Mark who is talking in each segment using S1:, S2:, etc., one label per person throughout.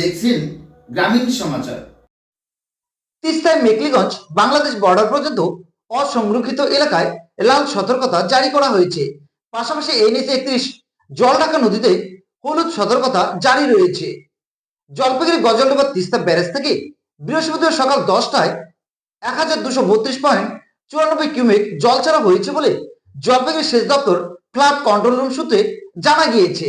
S1: দেখছেন গ্রামীণ সমাচার।
S2: তিস্তায় মেকলিগঞ্জ, বাংলাদেশ বর্ডার পর্যন্ত অসংরক্ষিত এলাকায় লাল সতর্কতা জারি করা হয়েছে। পাশাপাশি এনএসি একত্রিশ, জলঢাকা নদীতে হলুদ সতর্কতা জারি রয়েছে। জলপাইগুড়ি গজলডোবা তিস্তা ব্যারেজ থেকে বৃহস্পতিবার সকাল দশটায় এক হাজার দুশো বত্রিশ পয়েন্ট চুরানব্বই কিউমেক জল ছাড়া হয়েছে বলে জলপাইগুড়ি সেচ দপ্তর ফ্লাড কন্ট্রোল রুম সূত্রে জানা গিয়েছে।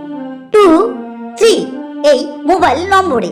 S3: এই মোবাইল নম্বরে।